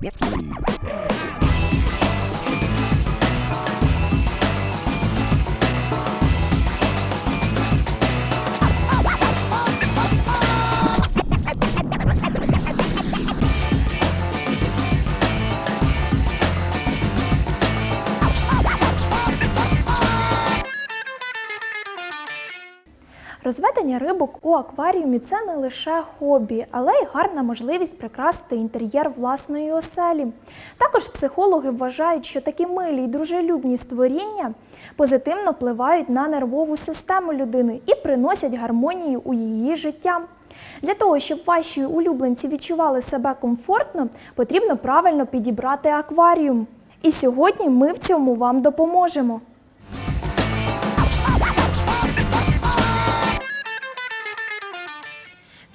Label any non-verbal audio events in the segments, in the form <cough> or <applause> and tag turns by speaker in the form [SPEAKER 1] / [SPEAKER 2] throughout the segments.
[SPEAKER 1] Three. Розведення рибок у акваріумі це не лише хобі, але й гарна можливість прикрасити інтер'єр власної оселі. Також психологи вважають, що такі милі й дружелюбні створіння позитивно впливають на нервову систему людини і приносять гармонію у її життя. Для того, щоб ваші улюбленці відчували себе комфортно, потрібно правильно підібрати акваріум. І сьогодні ми в цьому вам допоможемо.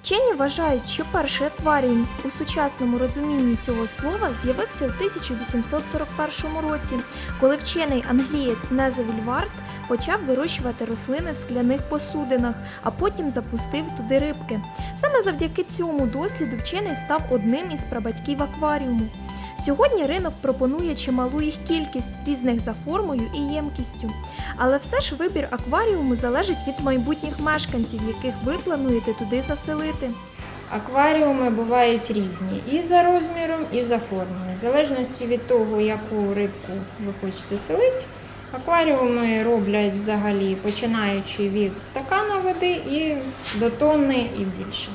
[SPEAKER 1] Вчені вважають, що перший акваріум у сучасному розумінні цього слова з'явився у 1841 році, коли вчений англієць Незевіль Варт почав вирощувати рослини в скляних посудинах, а потім запустив туди рибки. Саме завдяки цьому досліду вчений став одним із прабатьків акваріуму. Сьогодні ринок пропонує чималу їх кількість різних за формою і ємкістю. Але все ж вибір акваріуму залежить від майбутніх мешканців, яких ви плануєте туди заселити.
[SPEAKER 2] Акваріуми бувають різні і за розміром, і за формою. В залежності від того, яку рибку ви хочете селити, акваріуми роблять взагалі починаючи від стакана води і до тонни і більше.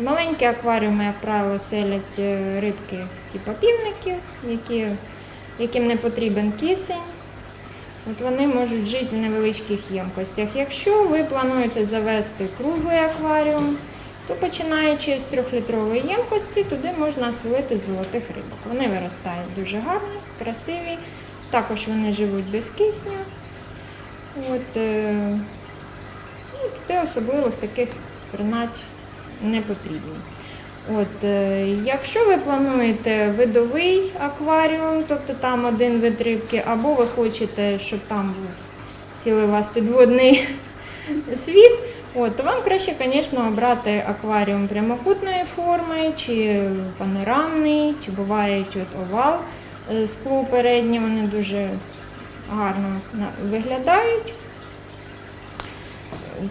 [SPEAKER 2] Маленькі акваріуми, як правило, селять е, рибки типу півників, які, яким не потрібен кисень. От вони можуть жити в невеличких ємкостях. Якщо ви плануєте завести круглий акваріум, то починаючи з трьохлітрової ємкості, туди можна селити золотих рибок. Вони виростають дуже гарні, красиві, також вони живуть без кисню. От, е, ну, туди особливих таких принать не потрібно. От, е, якщо ви плануєте видовий акваріум, тобто там один вид рибки, або ви хочете, щоб там був цілий у вас підводний <laughs> світ, от, то вам краще, звісно, обрати акваріум прямокутної форми, чи панорамний, чи бувають от овал е, скло переднє, вони дуже гарно виглядають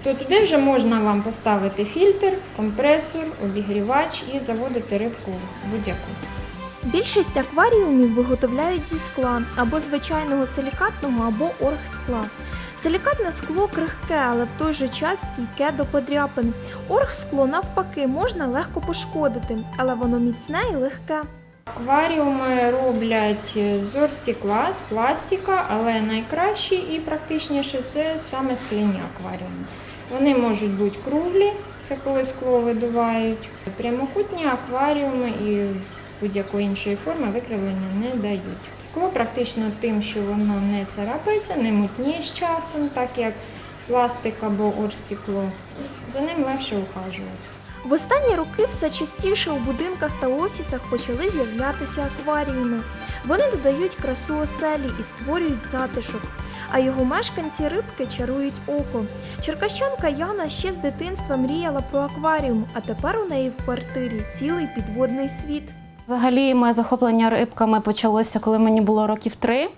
[SPEAKER 2] то туди вже можна вам поставити фільтр, компресор, обігрівач і заводити рибку будь-яку.
[SPEAKER 1] Більшість акваріумів виготовляють зі скла або звичайного силікатного або оргскла. Силікатне скло крихке, але в той же час стійке до подряпин. Оргскло навпаки можна легко пошкодити, але воно міцне і легке.
[SPEAKER 2] Акваріуми роблять з оргстекла, з пластика, але найкраще і практичніше це саме скляні акваріуми. Вони можуть бути круглі, це коли скло видувають, прямокутні акваріуми і будь-якої іншої форми викривлення не дають. Скло практично тим, що воно не царапається, не мутніє з часом, так як пластик або оргстекло. За ним легше ухажувати.
[SPEAKER 1] В останні роки все частіше у будинках та офісах почали з'являтися акваріуми. Вони додають красу оселі і створюють затишок. А його мешканці рибки чарують око. Черкащанка Яна ще з дитинства мріяла про акваріум, а тепер у неї в квартирі цілий підводний світ.
[SPEAKER 3] Взагалі, моє захоплення рибками почалося, коли мені було років три.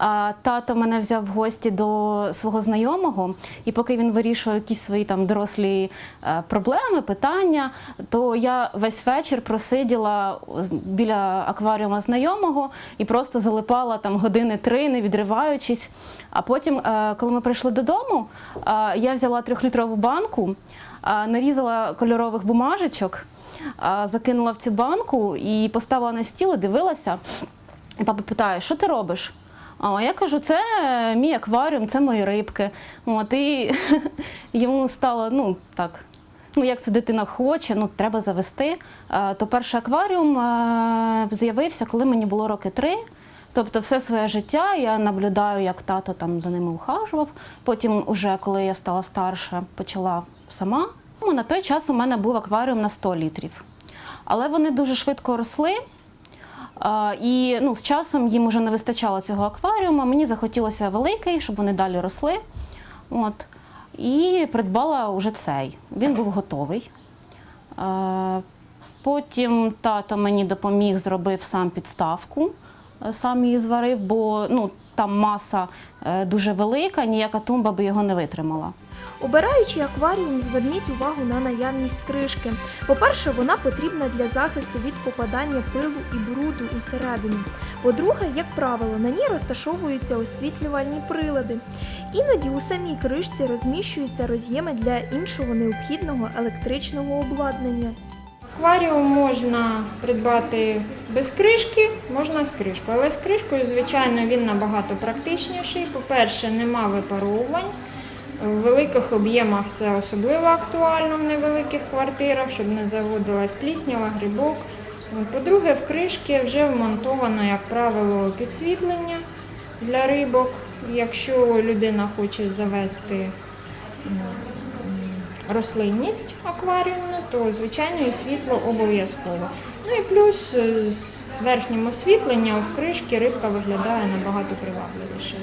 [SPEAKER 3] А, Тато мене взяв в гості до свого знайомого, і поки він вирішував якісь свої там дорослі е, проблеми, питання, то я весь вечір просиділа е, біля акваріума знайомого і просто залипала там години три, не відриваючись. А потім, е, коли ми прийшли додому, я взяла трьохлітрову банку, нарізала кольорових бумажечок закинула в цю банку і поставила на стіл і дивилася. І папа питає, що ти робиш? А я кажу, це мій акваріум, це мої рибки. От, і <laughs> йому стало, ну так, ну як це дитина хоче, ну треба завести. То перший акваріум з'явився, коли мені було роки три. Тобто все своє життя я наблюдаю, як тато там за ними ухажував. Потім, уже коли я стала старша, почала сама. Ну, На той час у мене був акваріум на 100 літрів. Але вони дуже швидко росли. І ну, з часом їм вже не вистачало цього акваріуму. Мені захотілося великий, щоб вони далі росли. От. І придбала вже цей. Він був готовий. Потім тато мені допоміг, зробив сам підставку, е, сам її зварив, бо ну, там маса е, дуже велика, ніяка тумба би його не витримала.
[SPEAKER 1] Обираючи акваріум, зверніть увагу на наявність кришки. По-перше, вона потрібна для захисту від попадання пилу і бруду усередину. По-друге, як правило, на ній розташовуються освітлювальні прилади. Іноді у самій кришці розміщуються роз'єми для іншого необхідного електричного обладнання.
[SPEAKER 2] Акваріум можна придбати без кришки, можна з кришкою. Але з кришкою, звичайно, він набагато практичніший. По-перше, нема випаровувань. В великих об'ємах це особливо актуально в невеликих квартирах, щоб не заводилась пліснява, грибок. По-друге, в кришки вже вмонтовано, як правило, підсвітлення для рибок. Якщо людина хоче завести рослинність акваріумну, то звичайно світло обов'язково. Ну і плюс е, з верхнім освітленням в кришки рибка виглядає набагато привабливіше.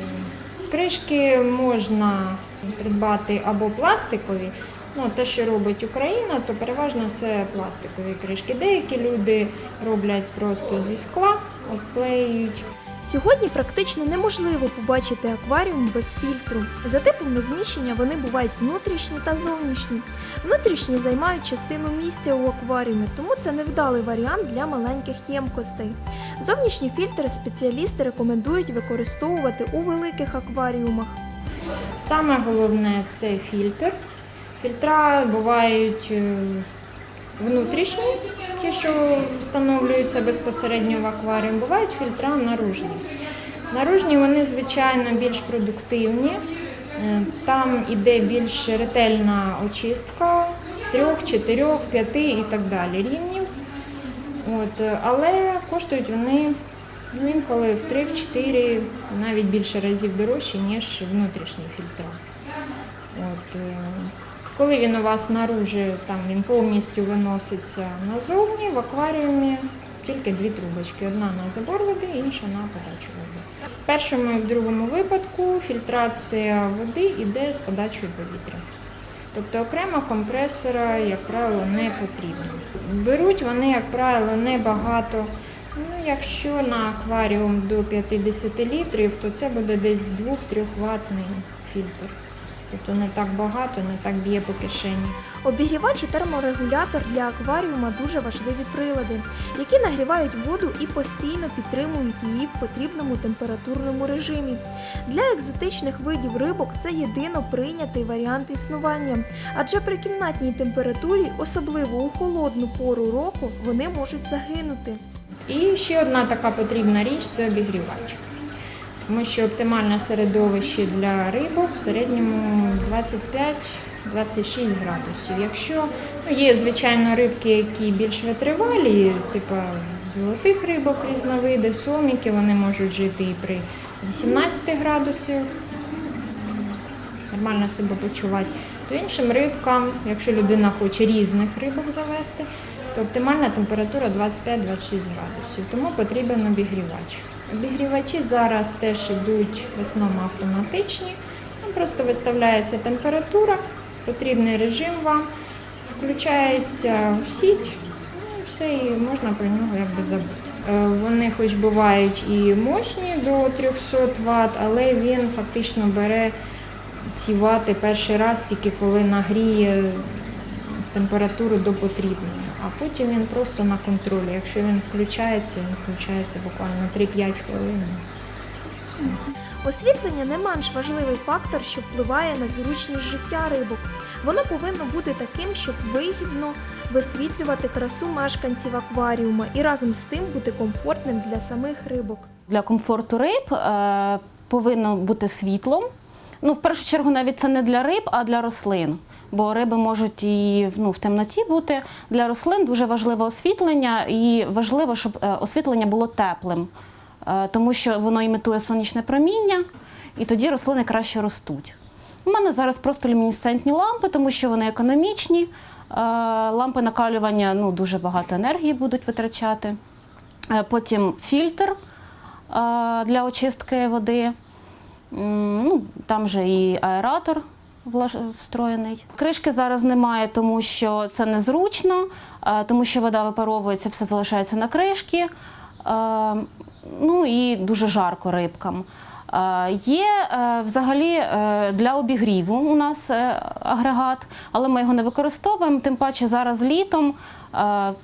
[SPEAKER 2] Кришки можна придбати або пластикові. Ну, те, що робить Україна, то переважно це пластикові кришки. Деякі люди роблять просто зі скла, обклеюють.
[SPEAKER 1] Сьогодні практично неможливо побачити акваріум без фільтру. За типом розміщення вони бувають внутрішні та зовнішні. Внутрішні займають частину місця у акваріумі, тому це невдалий варіант для маленьких ємкостей. Зовнішні фільтри спеціалісти рекомендують використовувати у великих акваріумах.
[SPEAKER 2] Саме головне це фільтр. Фільтра бувають е, внутрішні, ті, що встановлюються безпосередньо в акваріум, бувають фільтра наружні. Наружні вони, звичайно, більш продуктивні. Е, Там іде більш ретельна очистка трьох, чотирьох, п'яти і так далі рівнів. От, е, але коштують вони ну, інколи в 3-4, навіть більше разів дорожче, ніж внутрішні фільтра. От, е, коли він у вас наружі, там він повністю виноситься назовні, в акваріумі тільки дві трубочки. Одна на забор води, інша на подачу води. В першому і в другому випадку фільтрація води йде з подачою повітря. Тобто окремо компресора, як правило, не потрібно. Беруть вони, як правило, небагато. Ну, якщо на акваріум до 50 літрів, то це буде десь 2-3 ватний фільтр. Тобто не так багато, не так б'є по кишені.
[SPEAKER 1] Обігрівач і терморегулятор для акваріума дуже важливі прилади, які нагрівають воду і постійно підтримують її в потрібному температурному режимі. Для екзотичних видів рибок це єдино прийнятий варіант існування, адже при кімнатній температурі, особливо у холодну пору року, вони можуть загинути.
[SPEAKER 2] І ще одна така потрібна річ це обігрівач. Тому що оптимальне середовище для рибок в середньому 25-26 градусів. Якщо ну, є, звичайно, рибки, які більш витривалі, типу золотих рибок різновиди, соміки, вони можуть жити і при 18 градусах, нормально себе почувати. То іншим рибкам, якщо людина хоче різних рибок завести, то оптимальна температура 25-26 градусів, тому потрібен обігрівач. Обігрівачі зараз теж йдуть в основному автоматичні. Там просто виставляється температура, потрібний режим вам, включається в сіть, ну і все, і можна про нього якби забути. Е, Вони хоч бувають і мощні до 300 Вт, але він фактично бере ці вати перший раз тільки коли нагріє температуру до потрібної, а потім він просто на контролі. Якщо він включається, він включається буквально 3-5 хвилин. Все.
[SPEAKER 1] Освітлення не менш важливий фактор, що впливає на зручність життя рибок. Воно повинно бути таким, щоб вигідно висвітлювати красу мешканців акваріума і разом з тим бути комфортним для самих рибок.
[SPEAKER 3] Для комфорту риб е, повинно бути світло. Ну, в першу чергу, навіть це не для риб, а для рослин. Бо риби можуть і ну, в темноті бути. Для рослин дуже важливе освітлення, і важливо, щоб е, освітлення було теплим, е, тому що воно імітує сонячне проміння, і тоді рослини краще ростуть. У мене зараз просто люмінесцентні лампи, тому що вони економічні. Е, Лампи накалювання ну, дуже багато енергії будуть витрачати. Потім фільтр для очистки води. Ну, там же і аератор встроєний. Кришки зараз немає, тому що це незручно, е, тому що вода випаровується, все залишається на кришки. Е, Ну і дуже жарко рибкам. Е, Є е, взагалі е, для обігріву у нас агрегат, але ми його не використовуємо. Тим паче зараз літом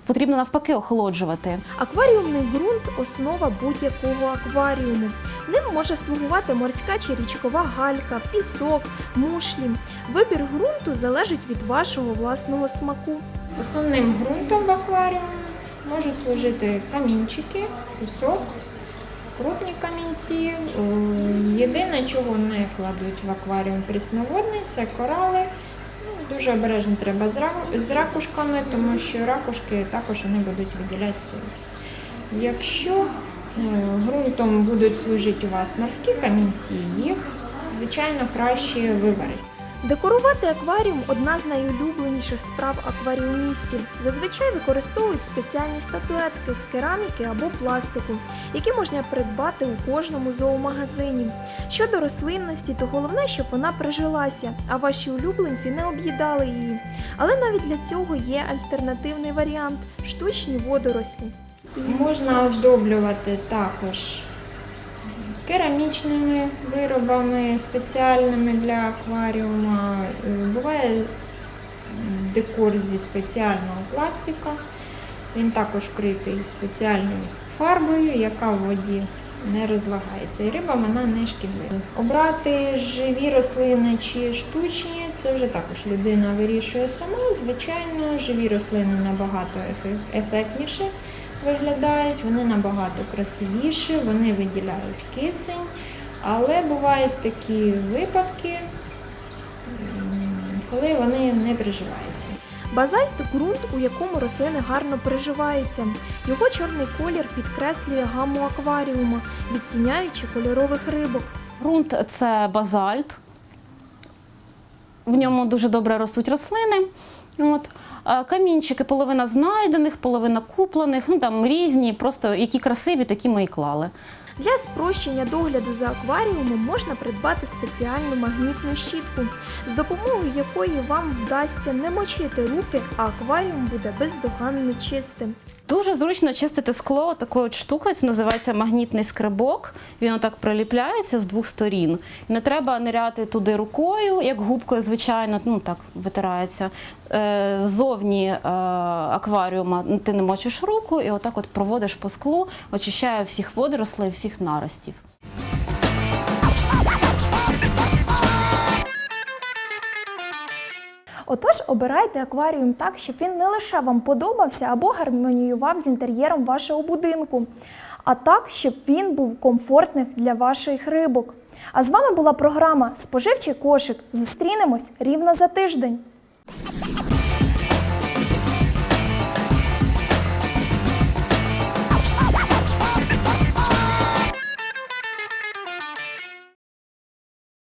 [SPEAKER 3] потрібно навпаки охолоджувати.
[SPEAKER 1] Акваріумний ґрунт основа будь-якого акваріуму. Ним може слугувати морська чи річкова галька, пісок, мушлі. Вибір ґрунту залежить від вашого власного смаку.
[SPEAKER 2] Основним ґрунтом в акваріумі можуть служити камінчики, пісок, крупні камінці. Е, Єдине, чого не кладуть в акваріум прісноводний, це корали. Ну, Дуже обережно треба з ракушками, тому що ракушки також вони будуть виділяти соль. Якщо е, ґрунтом будуть служити у вас морські камінці, їх звичайно краще виварити.
[SPEAKER 1] Декорувати акваріум одна з найулюбленіших справ акваріумістів. Зазвичай використовують спеціальні статуетки з кераміки або пластику, які можна придбати у кожному зоомагазині. Щодо рослинності, то головне, щоб вона прижилася, а ваші улюбленці не об'їдали її. Але навіть для цього є альтернативний варіант штучні водорослі.
[SPEAKER 2] Можна оздоблювати також керамічними виробами, спеціальними для акваріума. Е, Буває декор зі спеціального пластика. Він також вкритий спеціальною фарбою, яка в воді не розлагається. І риба вона не шкідлива. Обрати живі рослини чи штучні, це вже також людина вирішує сама. Звичайно, живі рослини набагато ефектніше виглядають, вони набагато красивіші, вони виділяють кисень. Але бувають такі випадки, коли вони не приживаються.
[SPEAKER 1] Базальт ґрунт, у якому рослини гарно приживаються. Його чорний колір підкреслює гаму акваріума, відтіняючи кольорових рибок.
[SPEAKER 3] Ґрунт це базальт. В ньому дуже добре ростуть рослини. От. Камінчики, половина знайдених, половина куплених, ну там різні, просто які красиві, такі ми і клали.
[SPEAKER 1] Для спрощення догляду за акваріумом можна придбати спеціальну магнітну щітку, з допомогою якої вам вдасться не мочити руки, а акваріум буде бездоганно чистим.
[SPEAKER 3] Дуже зручно чистити скло такою штукою, це називається магнітний скребок. Він отак приліпляється з двох сторін. Не треба ниряти туди рукою, як губкою, звичайно, ну так витирається. Е, Ззовні е, акваріума ти не мочиш руку і отак от проводиш по склу, очищає всіх водорослей, всіх наростів.
[SPEAKER 1] Отож, обирайте акваріум так, щоб він не лише вам подобався або гармоніював з інтер'єром вашого будинку, а так, щоб він був комфортним для ваших рибок. А з вами була програма Споживчий кошик. Зустрінемось рівно за тиждень.